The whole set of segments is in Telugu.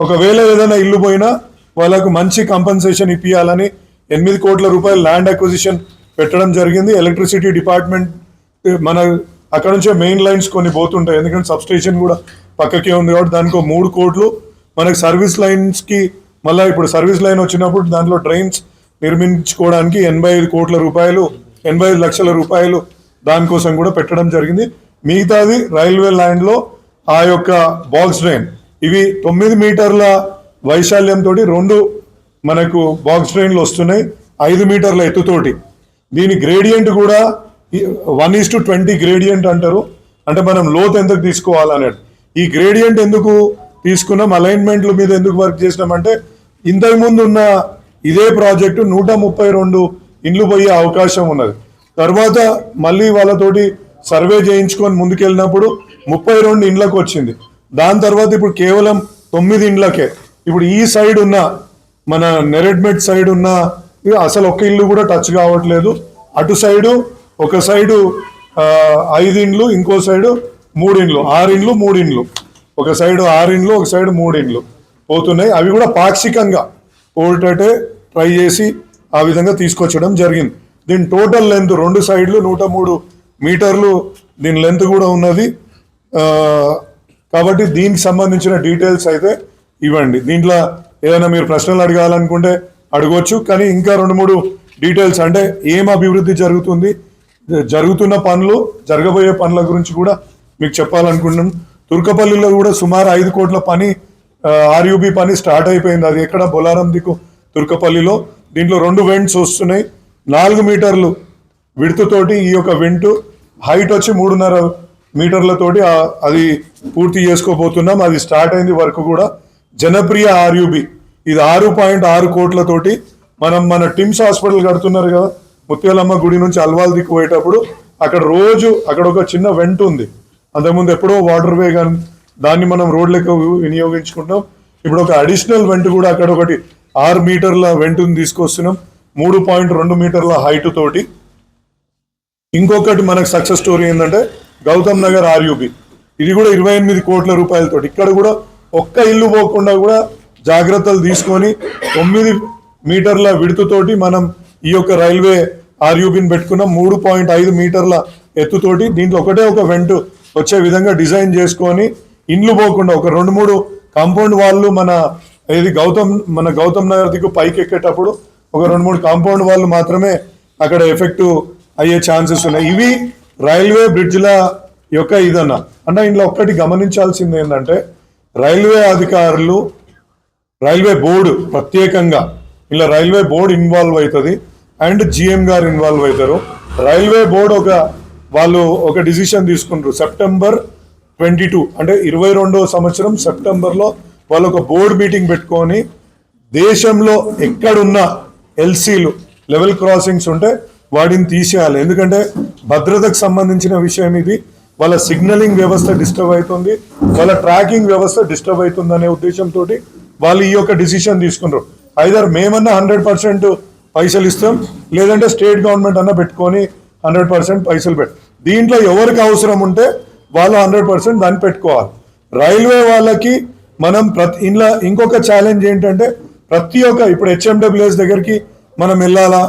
ఒకవేళ ఏదైనా ఇల్లు పోయినా వాళ్ళకు మంచి కంపెన్సేషన్ ఇప్పియాలని ఎనిమిది కోట్ల రూపాయలు ల్యాండ్ అక్విజిషన్ పెట్టడం జరిగింది. ఎలక్ట్రిసిటీ డిపార్ట్మెంట్ మన అక్కడ నుంచే మెయిన్ లైన్స్ కొన్ని పోతుంటాయి. ఎందుకంటే సబ్ స్టేషన్ కూడా పక్కకే ఉంది కాబట్టి దానికి ఒక మూడు కోట్లు. మనకి సర్వీస్ లైన్స్కి మళ్ళీ ఇప్పుడు సర్వీస్ లైన్ వచ్చినప్పుడు దాంట్లో ట్రైన్స్ నిర్మించుకోవడానికి ఎనభై ఐదు కోట్ల రూపాయలు ఎనభై ఐదు లక్షల రూపాయలు దానికోసం కూడా పెట్టడం జరిగింది. మిగతాది రైల్వే ల్యాండ్లో ఆ యొక్క బాక్స్ డ్రైన్ ఇవి తొమ్మిది మీటర్ల వైశాల్యంతో రెండు మనకు బాక్స్ ట్రైన్లు వస్తున్నాయి. ఐదు మీటర్ల ఎత్తుతోటి. దీని గ్రేడియంట్ కూడా one is to twenty gradient అంటారు. అంటే మనం లోతు ఎందుకు తీసుకోవాలనేది. ఈ గ్రేడియంట్ ఎందుకు తీసుకున్నాం? అలైన్మెంట్ల మీద ఎందుకు వర్క్ చేసినామంటే ఇంతకుముందు ఉన్న ఇదే ప్రాజెక్టు నూట ముప్పై రెండు ఇండ్లు పోయే అవకాశం ఉన్నది. తర్వాత మళ్ళీ వాళ్ళతోటి సర్వే చేయించుకొని ముందుకెళ్ళినప్పుడు ముప్పై రెండు ఇండ్లకు వచ్చింది. దాని తర్వాత ఇప్పుడు కేవలం తొమ్మిది ఇండ్లకే. ఇప్పుడు ఈ సైడ్ ఉన్న మన నెరెడ్మెట్ సైడ్ ఉన్న అసలు ఒక ఇల్లు కూడా టచ్ కావట్లేదు. అటు సైడు ఒక సైడు ఐదు ఇండ్లు ఇంకో సైడు మూడు ఇండ్లు ఆరు ఇండ్లు మూడు ఇండ్లు. ఒక సైడు ఆరు ఇండ్లు ఒక సైడు మూడు ఇండ్లు పోతున్నాయి. అవి కూడా పాక్షికంగా పోయేటట్టే ట్రై చేసి ఆ విధంగా తీసుకొచ్చడం జరిగింది. దీని టోటల్ లెంత్ రెండు సైడ్లు నూట మూడు మీటర్లు దీని లెంత్ కూడా ఉన్నది. కాబట్టి దీనికి సంబంధించిన డీటెయిల్స్ అయితే ఇవ్వండి. దీంట్లో ఏదైనా మీరు ప్రశ్నలు అడగాలనుకుంటే అడగవచ్చు కానీ ఇంకా రెండు మూడు డీటెయిల్స్ అంటే ఏం అభివృద్ధి జరుగుతుంది జరుగుతున్న పనులు జరగబోయే పనుల గురించి కూడా మీకు చెప్పాలనుకుంటున్నాం. తుర్కపల్లిలో కూడా సుమారు ఐదు కోట్ల పని ఆర్యూబి పని స్టార్ట్ అయిపోయింది. అది ఎక్కడ? బొలారం దిక్కు తుర్కపల్లిలో. దీంట్లో రెండు వెంట్స్ వస్తున్నాయి. నాలుగు మీటర్లు విడుతుతోటి ఈ యొక్క వెంటు. హైట్ వచ్చి మూడున్నర మీటర్లతోటి అది పూర్తి చేసుకోబోతున్నాం. అది స్టార్ట్ అయింది వర్క్ కూడా జనప్రియ ఆర్యూబి. ఇది ఆరు పాయింట్ ఆరు కోట్లతోటి మనం మన టిమ్స్ హాస్పిటల్ కడుతున్నారు కదా ముత్యాలమ్మ గుడి నుంచి అల్వాల్ దిక్కు పోయేటప్పుడు అక్కడ రోజు అక్కడ ఒక చిన్న వెంట్ ఉంది. అంతకుముందు ఎప్పుడో వాటర్ వే కానీ దాన్ని మనం రోడ్లకు వినియోగించుకుంటాం ఇప్పుడు ఒక అడిషనల్ వెంట్ కూడా అక్కడ ఒకటి ఆరు మీటర్ల వెంటుని తీసుకొస్తున్నాం. మూడు పాయింట్ రెండు మీటర్ల హైట్ తోటి. ఇంకొకటి మనకు సక్సెస్ స్టోరీ ఏంటంటే గౌతమ్ నగర్ ఆర్యూబి ఇది కూడా ఇరవై ఎనిమిది కోట్ల రూపాయలతో ఇక్కడ కూడా ఒక్క ఇల్లు పోకుండా కూడా జాగ్రత్తలు తీసుకొని తొమ్మిది మీటర్ల విడుతుతోటి మనం ఈ యొక్క రైల్వే ఆర్యూబిని పెట్టుకున్నాం. మూడు పాయింట్ ఐదు మీటర్ల ఎత్తుతోటి దీంట్లో ఒకటే ఒక వెంట్ వచ్చే విధంగా డిజైన్ చేసుకొని ఇండ్లు పోకుండా ఒక రెండు మూడు కాంపౌండ్ వాళ్ళు మన ఇది గౌతమ్ మన గౌతమ్ నగర్ దిక్కు పైకి ఎక్కేటప్పుడు ఒక రెండు మూడు కాంపౌండ్ వాళ్ళు మాత్రమే అక్కడ ఎఫెక్ట్ అయ్యే ఛాన్సెస్ ఉన్నాయి. ఇవి రైల్వే బ్రిడ్జ్ల యొక్క ఇదన్న. అంటే ఇంట్లో ఒక్కటి గమనించాల్సింది ఏంటంటే రైల్వే అధికారులు రైల్వే బోర్డు ప్రత్యేకంగా ఇలా రైల్వే బోర్డు ఇన్వాల్వ్ అవుతుంది అండ్ జిఎం గారు ఇన్వాల్వ్ అవుతారు రైల్వే బోర్డు ఒక వాళ్ళు ఒక డిసిషన్ తీసుకుంటారు. సెప్టెంబర్ ట్వంటీ టూ అంటే ఇరవై రెండవ సంవత్సరం సెప్టెంబర్లో వాళ్ళు ఒక బోర్డు మీటింగ్ పెట్టుకొని దేశంలో ఎక్కడున్న ఎల్సీలు లెవెల్ క్రాసింగ్స్ ఉంటే వాటిని తీసేయాలి. ఎందుకంటే భద్రతకు సంబంధించిన విషయం ఇది. వాళ్ళ సిగ్నలింగ్ వ్యవస్థ డిస్టర్బ్ అవుతుంది. వాళ్ళ ట్రాకింగ్ వ్యవస్థ డిస్టర్బ్ అవుతుంది అనే ఉద్దేశంతో వాళ్ళు ఈ యొక్క డిసిషన్ తీసుకున్నారు. ఐదర్ మేమన్నా హండ్రెడ్ పర్సెంట్ పైసలు ఇస్తాం లేదంటే స్టేట్ గవర్నమెంట్ అన్న పెట్టుకొని హండ్రెడ్ పర్సెంట్ పైసలు పెట్టు దీంట్లో ఎవరికి అవసరం ఉంటే వాళ్ళు హండ్రెడ్ పర్సెంట్ దాన్ని పెట్టుకోవాలి. రైల్వే వాళ్ళకి మనం ప్రతి ఇంట్లో ఇంకొక ఛాలెంజ్ ఏంటంటే ప్రతి ఒక్క ఇప్పుడు హెచ్ఎండబ్ల్యూఎస్ దగ్గరికి మనం వెళ్ళాలా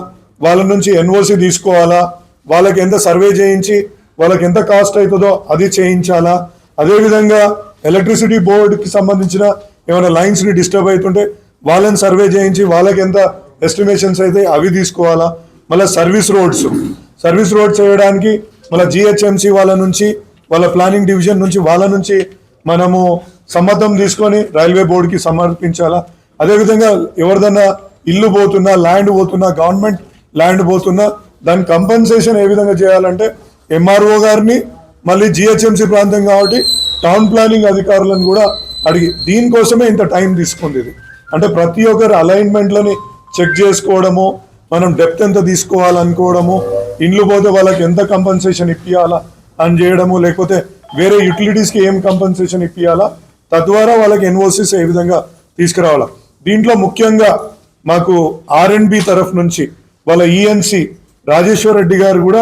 వాళ్ళ నుంచి ఎన్ఓసి తీసుకోవాలా వాళ్ళకి ఎంత సర్వే చేయించి వాళ్ళకి ఎంత కాస్ట్ అవుతుందో అది చేయించాలా? అదేవిధంగా ఎలక్ట్రిసిటీ బోర్డుకి సంబంధించిన ఏమైనా లైన్స్ని డిస్టర్బ్ అవుతుంటే వాళ్ళని సర్వే చేయించి వాళ్ళకి ఎంత ఎస్టిమేషన్స్ అయితే అవి తీసుకోవాలా? మళ్ళీ సర్వీస్ రోడ్స్. సర్వీస్ రోడ్స్ చేయడానికి మళ్ళీ జిహెచ్ఎంసి వాళ్ళ నుంచి వాళ్ళ ప్లానింగ్ డివిజన్ నుంచి వాళ్ళ నుంచి మనము సమ్మతం తీసుకొని రైల్వే బోర్డుకి సమర్పించాలా? అదేవిధంగా ఎవరిదన్నా ఇల్లు పోతున్నా ల్యాండ్ పోతున్నా గవర్నమెంట్ ల్యాండ్ పోతున్నా దాని కంపెన్సేషన్ ఏ విధంగా చేయాలంటే ఎంఆర్ఓ గారిని మళ్ళీ జిహెచ్ఎంసీ ప్రాంతం కాబట్టి టౌన్ ప్లానింగ్ అధికారులను కూడా అడిగి దీనికోసమే ఇంత టైం తీసుకుంది ఇది. అంటే ప్రతి ఒక్కరి అలైన్మెంట్లని చెక్ చేసుకోవడము మనం డెప్త్ ఎంత తీసుకోవాలనుకోవడము ఇండ్లు పోతే వాళ్ళకి ఎంత కంపెన్సేషన్ ఇప్పియాలా అని చేయడము లేకపోతే వేరే యూటిలిటీస్కి ఏం కంపెన్సేషన్ ఇప్పియాలా తద్వారా వాళ్ళకి ఎన్ఓసిస్ ఏ విధంగా తీసుకురావాలా. దీంట్లో ముఖ్యంగా మాకు ఆర్ అండ్ తరఫు నుంచి వాళ్ళ ఈఎన్సి రాజేశ్వర్ రెడ్డి గారు కూడా